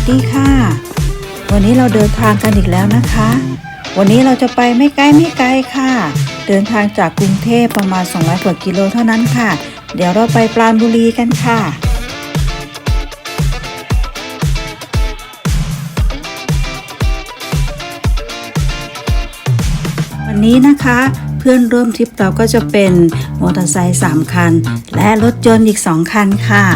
สดีค่ะ วันนี้เราเดินทางกันอีกแล้วนะคะ วันนี้เราจะไปไม่ไกลไม่ไกลค่ะ เดินทางจากกรุงเทพประมาณ 200กว่ากิโลเท่านั้นค่ะ เดี๋ยวเราไปปราณบุรีกันค่ะวันนี้นะคะเพื่อนร่วมทริปเราก็จะเป็นมอเตอร์ไซค์3คัน และรถยนต์อีก 2 คันค่ะ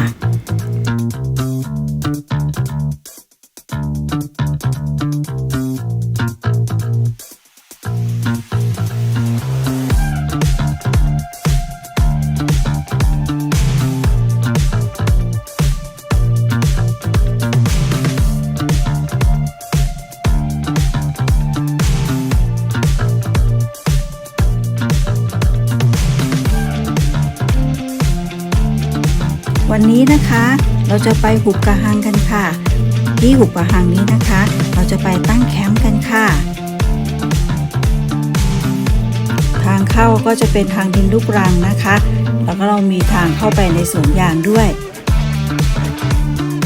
จะไปหุบกระหังกันค่ะ ที่หุบกระหังนี้นะคะ เราจะไปตั้งแคมป์กันค่ะ ทางเข้าก็จะเป็นทางดินลูกรังนะคะ แล้วก็เรามีทางเข้าไปในสวนยางด้วย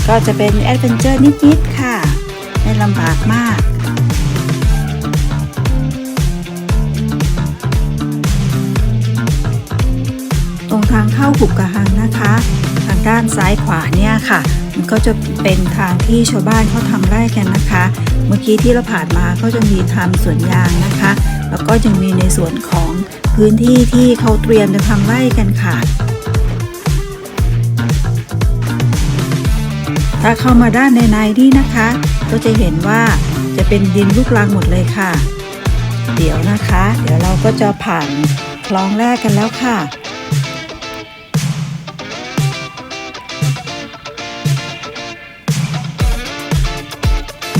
ก็จะเป็นแอดเวนเจอร์นิดๆค่ะ ไม่ลำบากมากตรงทางเข้าหุบกระหังนะคะางด้านซ้ายขวาเนี่ยค่ะ มันก็จะเป็นทางที่ชาวบ้านเขาทำไร่กันนะคะ เมื่อกี้ที่เราผ่านมาก็จะมีทำสวนยางนะคะ แล้วก็ยังมีในส่วนของพื้นที่ที่เขาเตรียมจะทำไร่กันค่ะถ้าเข้ามาด้านในในนี่นะคะ ก็จะเห็นว่าจะเป็นดินลูกรังหมดเลยค่ะ เดี๋ยวนะคะ เดี๋ยวเราก็จะผ่านคลองแรกกันแล้วค่ะ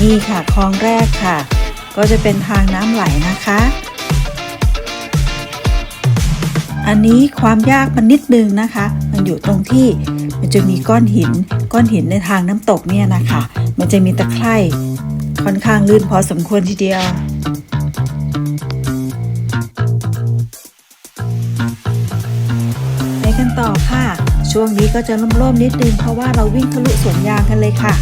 นี่ค่ะคลองแรกค่ะ ก็จะเป็นทางน้ำไหลนะคะ อันนี้ความยากมันนิดนึงนะคะ มันอยู่ตรงที่มันจะมีก้อนหิน ก้อนหินในทางน้ำตกเนี่ยนะคะ มันจะมีตะไคร่ค่อนข้างลื่นพอสมควรทีเดียวไปกันต่อค่ะ ช่วงนี้ก็จะร่มๆนิดนึงเพราะว่าเราวิ่งทะลุสวนยางกันเลยค่ะ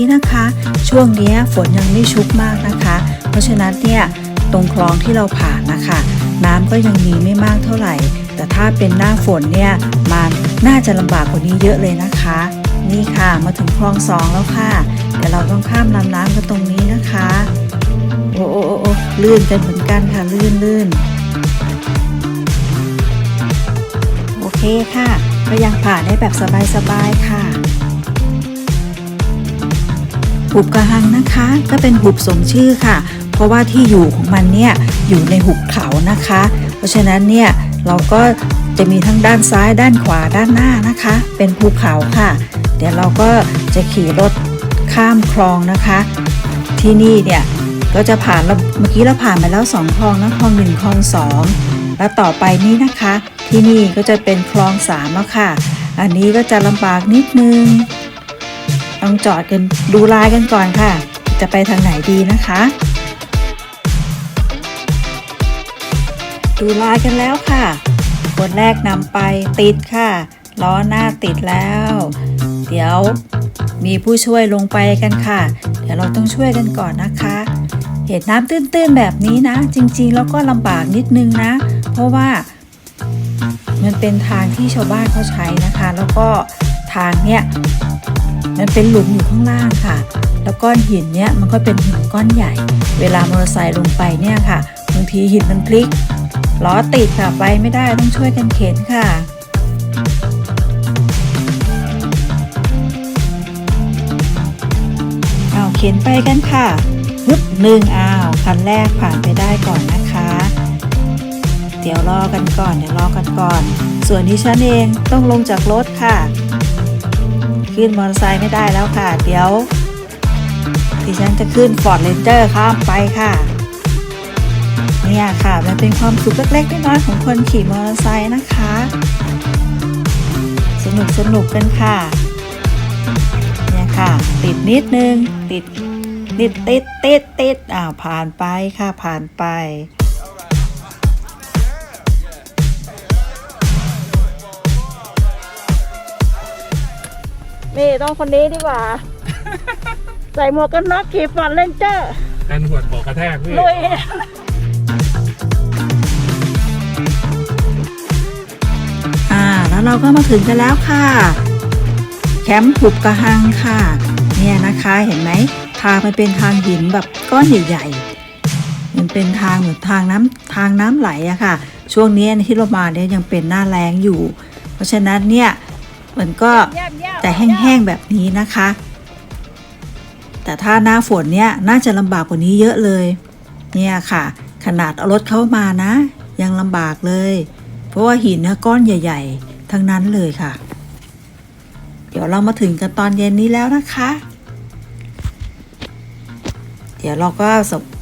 นี้นะคะ ช่วงนี้ฝนยังไม่ชุกมากนะคะ เพราะฉะนั้นเนี่ยตรงคลองที่เราผ่านนะคะ น้ำก็ยังมีไม่มากเท่าไหร่ แต่ถ้าเป็นหน้าฝนเนี่ยมันน่าจะลำบากกว่านี้เยอะเลยนะคะ นี่ค่ะมาถึงคลองสองแล้วค่ะเดี๋ยวเราต้องข้ามลำน้ำกันตรงนี้นะคะโอ้โอ้โอ้โอ้ลื่นกันเหมือนกันค่ะลื่นลื่นโอเคค่ะ ก็ยังผ่านได้แบบสบายๆค่ะ หุบกระหังนะคะ ก็เป็นหุบสมชื่อค่ะ เพราะว่าที่อยู่ของมันเนี่ยอยู่ในหุบเขานะคะ เพราะฉะนั้นเนี่ยเราก็จะมีทั้งด้านซ้ายด้านขวาด้านหน้านะคะ เป็นภูเขาค่ะ เดี๋ยวเราก็จะขี่รถข้ามคลองนะคะ ที่นี่เนี่ยก็จะผ่านเราเมื่อกี้เราผ่านมาแล้วสองคลองนะคลองหนึ่งคลองสองแล้วต่อไปนี้นะคะ ที่นี่ก็จะเป็นคลองสามแล้วค่ะ อันนี้ก็จะลำบากนิดนึง ต้องจอดกันดูลายกันก่อนค่ะ จะไปทางไหนดีนะคะ ดูลายกันแล้วค่ะคนแรกนำไปติดค่ะ ล้อหน้าติดแล้ว เดี๋ยวมีผู้ช่วยลงไปกันค่ะ เดี๋ยวเราต้องช่วยกันก่อนนะคะเห็นน้ำตื้นๆแบบนี้นะ จริงๆ แล้วก็ลำบากนิดนึงนะ เพราะว่ามันเป็นทางที่ชาวบ้านเขาใช้นะคะ แล้วก็ทางเนี้ย มันเป็นหลุมอยู่ข้างล่างค่ะ แล้วก้อนหินเนี้ยมันก็เป็นหินก้อนใหญ่ เวลามอเตอร์ไซค์ลงไปเนี่ยค่ะบางทีหินมันพลิกล้อติดค่ะไปไม่ได้ต้องช่วยกันเข็นค่ะเอาเข็นไปกันค่ะฮึบหนึ่งอ้าวคันแรกผ่านไปได้ก่อนนะคะ เดี๋ยวรอกันก่อนเดี๋ยวรอกันก่อน ส่วนที่ฉันเองต้องลงจากรถค่ะ ขึ้นมอเตอร์ไซค์ไม่ได้แล้วค่ะ เดี๋ยวดิฉันจะขึ้นฟอร์ดเรนเจอร์ข้ามไปค่ะเนี่ยค่ะ มันเป็นความสุขเล็กๆน้อยๆของคนขี่มอเตอร์ไซค์นะคะ สนุกสนุกกันค่ะเนี่ยค่ะ ติดนิดนึง ติดติดติดติดติดอ้าวผ่านไปค่ะผ่านไป นี่ต้องคนนี้ดีกว่า ใส่หมวกกันน็อกขี่ฟอนเลนเจอร์แอนหัวดบอกกระแทกพี่ลุยอ่า แล้วเราก็มาถึงกันแล้วค่ะ แคมป์หุบกระหังค่ะ เนี่ยนะคะเห็นไหมทางมันเป็นทางหินแบบก้อนใหญ่ๆ มันเป็นทางเหมือนทางน้ำทางน้ำไหลอะค่ะ ช่วงนี้ที่เรามาเนี่ยยังเป็นหน้าแล้งอยู่ เพราะฉะนั้นเนี่ยมันก็ย่ำย่ำ แต่แห้งๆแบบนี้นะคะ แต่ถ้าหน้าฝนเนี่ยน่าจะลำบากกว่านี้เยอะเลย เนี่ยค่ะ ขนาดเอารถเข้ามานะ ยังลำบากเลย เพราะว่าหินก้อนใหญ่ ๆ ทั้งนั้นเลยค่ะ เดี๋ยวเรามาถึงกันตอนเย็นนี้แล้วนะคะ เดี๋ยวเราก็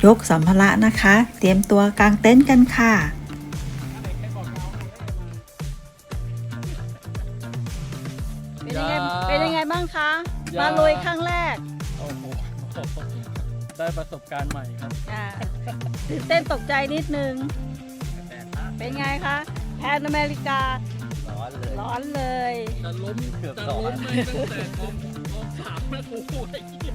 ยกสัมภาระนะคะ เตรียมตัวกางเต็นท์กันค่ะ คะยามมาลุยครั้งแรกโอ้โหได้ประสบการณ์ใหม่ครับอ่าตื่นเต้นตกใจนิดนึง เป็นไงคะแพนอเมริการ้อนเลยร้อนเลย จะล้มเกือบจะสอล้นมไปตั้งแต่กองกองสามแล้วโอ้โหไอ้เหี้ย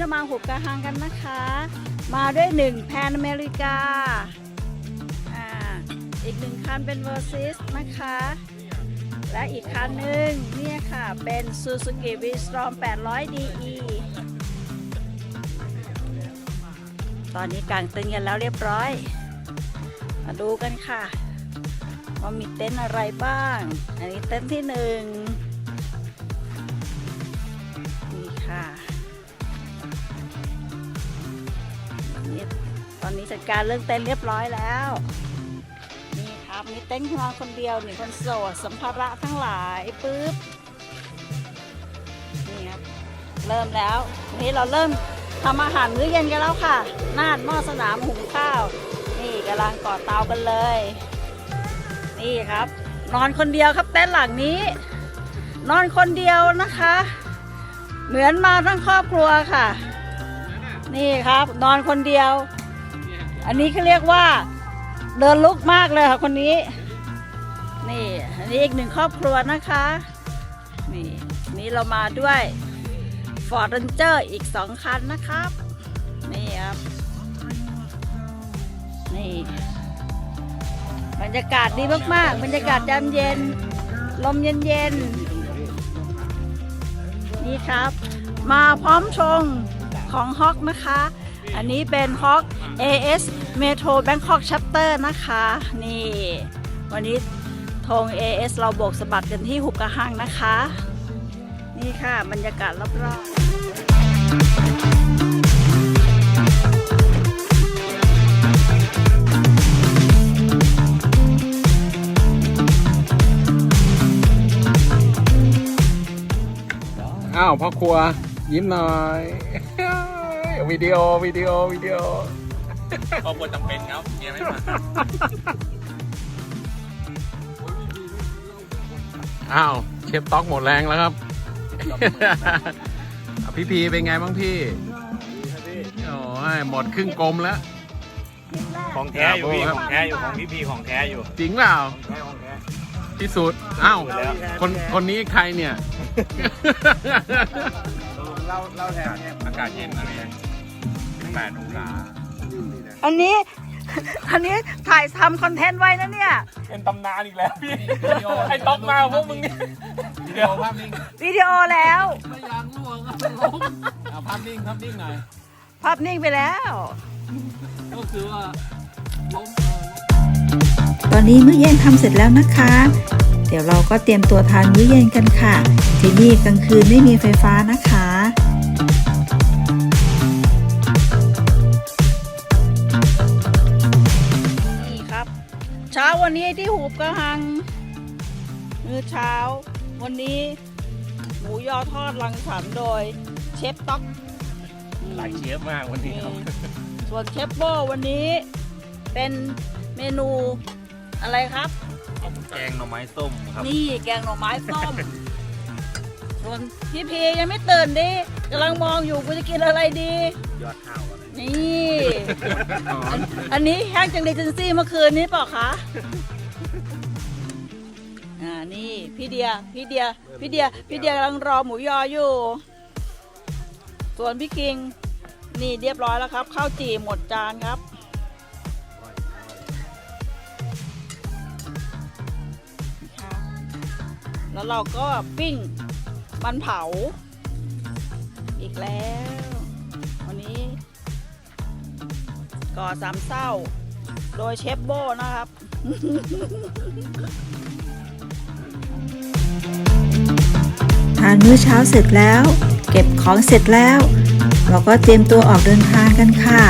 เรามาหุบกระหังกันนะคะ มาด้วยหนึ่งแพนอเมริกาอ่าอีกหนึ่งคันเป็นเวอร์ซิสนะคะ และอีกคันหนึ่งเนี่ยค่ะ เป็น Suzuki V-Strom 800 DE ตอนนี้กางเต็นท์กันแล้วเรียบร้อย มาดูกันค่ะ ว่ามีเต็นท์อะไรบ้าง อันนี้เต็นท์ที่หนึ่ง อนนี้จัดการเรื่องเต็นเรียบร้อยแล้ว นี่ครับมีเต็นท์นอนคนเดียวหนึ่งคนโสดสัมภาระทั้งหลายปุ๊บนี่ครับเริ่มแล้วนนี้เราเริ่มทำอาหารมื้อเย็นกันแล้วค่ะน่านหม้อสนามหุงข้าว นี่กำลังก่อเตากันเลย นี่ครับ นอนคนเดียวครับเต็นหลังนี้ นอนคนเดียวนะคะ เหมือนมาทั้งครอบครัวค่ะ นี่ครับ นอนคนเดียว อันนี้เขาเรียกว่าเดินลุกมากเลยค่ะคนนี้ นี่ อันนี้อีกหนึ่งครอบครัวนะคะ นี่นี่เรามาด้วย Ford Ranger อีกสองคันนะครับ นี่ครับ นี่บรรยากาศดีมากๆ บรรยากาศยามเย็น ลมเย็นๆ นี่ครับ มาพร้อมชงของฮอกนะคะ อันนี้เป็นฮอก AS Metro Bangkok Chapter นะคะ นี่ วันนี้ธง AS เราโบกสะบัดกันที่หุบกระหังนะคะ นี่ค่ะบรรยากาศรอบๆอ้าวพ่อครัวยิ้มหน่อย วิดีโอวิดีโอวิดีโอครอบครัวจำเป็นครับเมียไม่มาอ้าวเชฟต๊อกหมดแรงแล้วครับอะพี่พีเป็นไงบ้างพี่โอ้ยหมดครึ่งกลมแล้ว ของแท้อยู่พี่ครับของแท้อยู่ของพี่พีของแท้อยู่จริงเปล่าของแท้ของแท้ที่สุดอ้าวแล้วคนคนนี้ใครเนี่ยเล่าเล่าแทนอากาศเย็นนะพี่ แปดองศาอันนี้ อันนี้ถ่ายทำคอนเทนต์ไว้นะเนี่ย เป็นตำนานอีกแล้วพี่ไอ้ต๊อกมาพวกมึงเนี่ยเดี๋ยวภาพนิ่งวิดีโอแล้ว ไม่อยากล่วงล้มเอาภาพนิ่งภาพนิ่งหน่อยภาพนิ่งไปแล้ว ก็คือว่าล้มตอนนี้มื้อเย็นทำเสร็จแล้วนะคะ เดี๋ยวเราก็เตรียมตัวทานมื้อเย็นกันค่ะ ที่นี่กลางคืนไม่มีไฟฟ้านะคะ วันนี้ที่หูบกระหัง มื้อเช้า วันนี้ หมูยอทอดรังสรรค์โดย เชฟต๊อกอืมหลายเชฟมากวันนี้ครับ ส่วนเชฟโบวันนี้ เป็นเมนูอะไรครับ แกงหน่อไม้ส้มครับ นี่แกงหน่อไม้ส้ม ส่วนพี่พียังไม่ตื่นดิกำลังมองอยู่กูจะกินอะไรดี ยอดข้าวอะไรนี่อั นอันนี้แห้งจังเดจนซี่เมื่อคืนนี้เปล่าคะอ่านี่พี่เดียพี่เดียพี่เดียพี่เดียกำลังรอหมูยออยู่ ส่วนพี่คิง นี่เรียบร้อยแล้วครับข้าวจี่หมดจานครับครับแล้วเราก็ปิ้งมันเผา อีกแล้ว ก่อสามเศร้า โดยเชฟโบนะครับทานมื้อเช้าเสร็จแล้ว เก็บของเสร็จแล้ว เราก็เตรียมตัวออกเดินทางกันค่ะ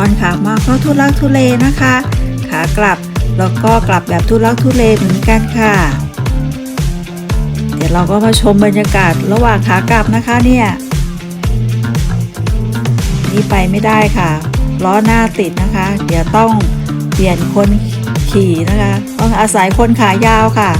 อนขามาก็ทุลักทุเลนะคะ ขากลับแล้วก็กลับแบบทุลักทุเลเหมือนกันค่ะ เดี๋ยวเราก็มาชมบรรยากาศระหว่างขากลับนะคะเนี่ยนี่ไปไม่ได้ค่ะล้อหน้าติดนะคะ เดี๋ยวต้องเปลี่ยนคนขี่นะคะ ต้องอาศัยคนขายาวค่ะ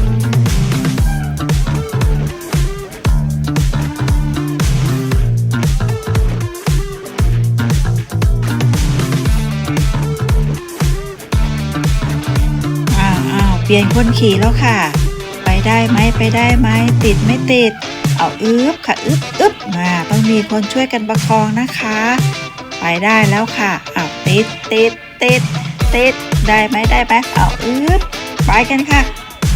ปลี่ยนคนขี่แล้วค่ะ ไปได้ไหมไปได้ไหมติดไม่ติด เอาอึบค่ะอึบอึบมาต้องมีคนช่วยกันประคองนะคะ ไปได้แล้วค่ะเอาติดติดติดติดได้ไหมได้ไหมเอาอึบไปกันค่ะ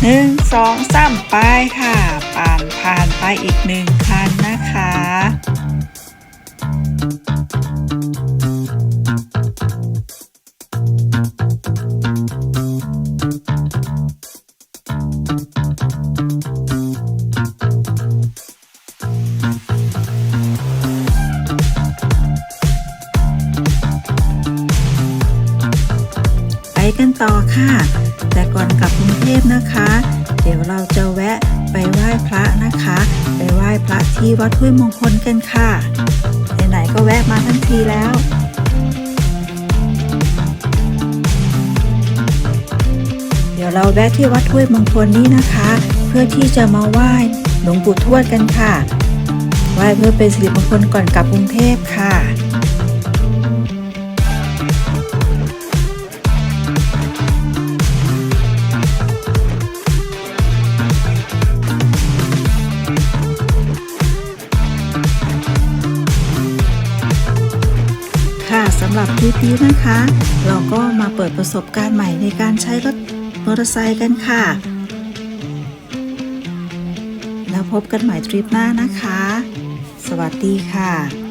หนึ่งสองสามไปค่ะผ่านผ่านไปอีกหนึ่งคันนะคะ นะคะ ไปไหว้พระที่วัดห้วยมงคลกันค่ะ ไหนๆก็แวะมาทั้งทีแล้วเดี๋ยวเราแวะที่วัดห้วยมงคลนี้นะคะ เพื่อที่จะมาไหว้หลวงปู่ทวดกันค่ะ ไหว้เพื่อเป็นสิริมงคลก่อนกลับกรุงเทพค่ะำหรับคลิปนี้นะคะ เราก็มาเปิดประสบการณ์ใหม่ในการใช้รถมอเตอร์ไซค์กันค่ะ แล้วพบกันใหม่ทริปหน้านะคะ สวัสดีค่ะ